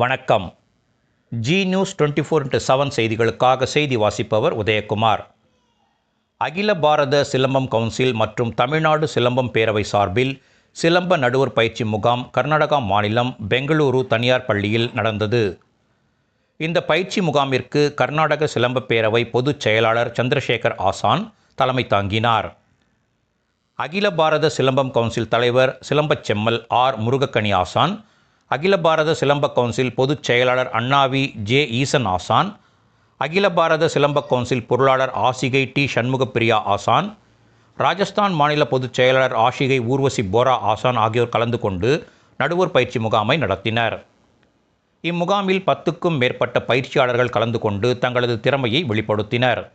வணக்கம். Zee News twenty four into seven செய்திகளுக்காக செய்தி வாசிப்பவர் உதயகுமார். அகில பாரத சிலம்பம் கவுன்சில் மற்றும் தமிழ்நாடு சிலம்பம் பேரவை சார்பில் சிலம்ப நடுவர் பயிற்சி முகாம் கர்நாடகா மாநிலம் பெங்களூரு தனியார் பள்ளியில் நடந்தது. இந்த பயிற்சி முகாமிற்கு கர்நாடக சிலம்ப பேரவை பொதுச் செயலாளர் சந்திரசேகர் ஆசான் தலைமை தாங்கினார். அகில பாரத சிலம்பம் கவுன்சில் தலைவர் சிலம்பச் செம்மல் ஆர் முருகக்கனி ஆசான் அகில பாரத சிலம்ப கவுன்சில் பொதுச் செயலாளர் அண்ணாவி ஜே ஈசன் ஆசான் அகில பாரத சிலம்ப கவுன்சில் பொருளாளர் ஆசிகை டி சண்முகப்பிரியா ஆசான் ராஜஸ்தான் மாநில பொதுச் செயலாளர் ஆஷிகை ஊர்வசி போரா ஆசான் ஆகியோர் கலந்து கொண்டு நடுவர் பயிற்சி முகாமை நடத்தினர். இம்முகாமில் பத்துக்கும் மேற்பட்ட பயிற்சியாளர்கள் கலந்து கொண்டு தங்களது திறமையை வெளிப்படுத்தினர்.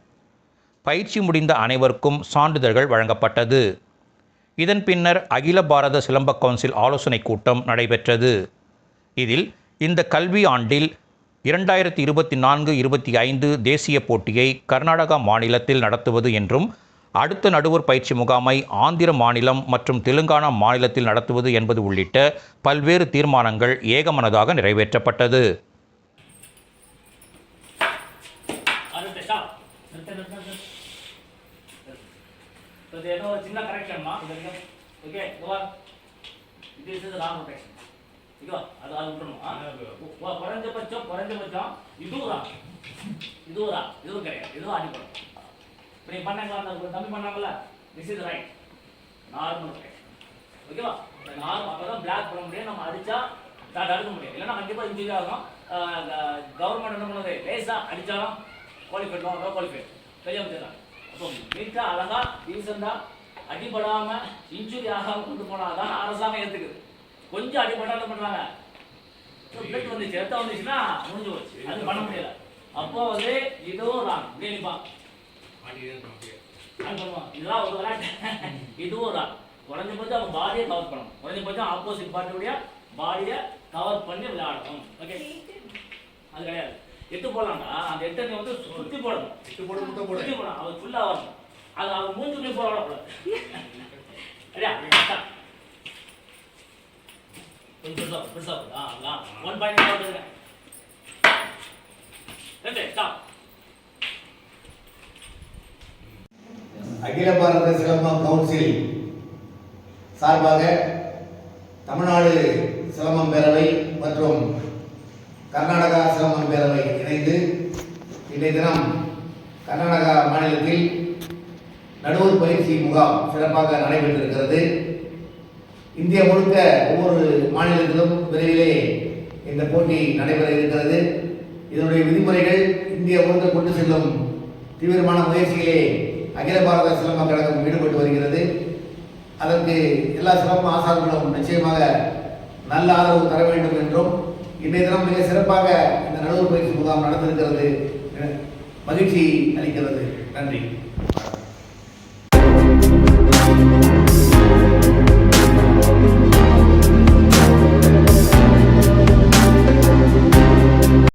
பயிற்சி முடிந்த அனைவருக்கும் சான்றிதழ்கள் வழங்கப்பட்டது. இதன் பின்னர் அகில பாரத சிலம்ப கவுன்சில் ஆலோசனைக் கூட்டம் நடைபெற்றது. இதில் இந்த கல்வி ஆண்டில் இரண்டாயிரத்தி இருபத்தி நான்கு இருபத்தி ஐந்து தேசிய போட்டியை கர்நாடகா மாநிலத்தில் நடத்துவது என்றும் அடுத்த நடுவர் பயிற்சி முகாமை ஆந்திர மாநிலம் மற்றும் தெலுங்கானா மாநிலத்தில் நடத்துவது என்பது உள்ளிட்ட பல்வேறு தீர்மானங்கள் ஏகமனதாக நிறைவேற்றப்பட்டது. சின்ன கரெக்ஷன்மா ஓகே ஓகேவா அது அது விட்டுணும் குறைஞ்சபட்சம் குறைஞ்சபட்சம் இதுவும் தான் இதுவும் தான் இதுவும் அடிப்படும் இப்போ நீங்கள் பண்ணாங்களா அந்த தம்பி பண்ணாங்களா திஸ் ரைட் நார்மல் ஓகேவா நார்மல் அப்போ தான் பிளாக் பண்ண நம்ம அடித்தா தடுக்க முடியும் இல்லைன்னா கண்டிப்பாக இன்ஜுரி ஆகும் கவர்மெண்ட் என்ன பண்ணுது லேசாக அடித்தாலும் குவாலிஃபைட் பண்ணுவாங்க குவாலிஃபைட் வெளியே வந்துடலாம் அப்போ நீட்டாக அழகாக அடிபடாமல் இன்ஜுரி கொண்டு போனால் தான் அரசாங்கம் ஏற்றுக்குது கொஞ்சம் அடிபட்டா என்ன பண்ணுறாங்க பிளட் வந்துச்சு ரத்தம் வந்துச்சுன்னா முடிஞ்சு போச்சு. அது பண்ண முடியல. அப்போ வந்து இதுவும் ராங் பண்ணுவான். இதெல்லாம் ஒரு விளையாட்டு. இதுவும் ராங் குறைஞ்சபட்சம் அவங்க பாடியை கவர் பண்ணணும். குறைஞ்சபட்சம் ஆப்போசிட் பார்ட்டியுடைய பாடியை கவர் பண்ணி விளையாடணும். ஓகே அது கிடையாது. எட்டு போடலாம்டா. அந்த எட்டை நீ வந்து சுத்தி போடணும். எட்டு போடு, முட்டை போடு. சுத்தி போடணும். அது ஃபுல்லா வரணும். அது அவன் மூஞ்சுக்குள்ளே போட விடக்கூடாது சரியா? பெருசா பெருசா ஆ ஒன் பாயிண்ட் போட்டுருங்க ரெண்டு ஸ்டாப் அகில பாரத சிலம்பம் கவுன்சில் சார்பாக தமிழ்நாடு சிலம்பம் பேரவை மற்றும் கர்நாடகா சிலம்பம் பேரவை இணைந்து இன்றைய தினம் கர்நாடகா மாநிலத்தில் நடுவர் பயிற்சி முகாம் சிறப்பாக நடைபெற்றிருக்கிறது. இந்தியா முழுக்க ஒவ்வொரு மாநிலத்திலும் விரைவிலே இந்த போட்டி நடைபெற இருக்கிறது. இதனுடைய விதிமுறைகள் இந்தியா முழுக்க கொண்டு செல்லும் தீவிரமான முயற்சியிலே அகில பாரத சிலம்ப கழகம் ஈடுபட்டு வருகிறது. அதற்கு எல்லா சிலம்ப ஆசான்களும் நிச்சயமாக நல்ல ஆதரவு தர வேண்டும் என்றும் இன்றைய தினம் மிக சிறப்பாக இந்த நடுவர் பயிற்சி முகாம் நடந்திருக்கிறது மகிழ்ச்சி அளிக்கிறது. நன்றி.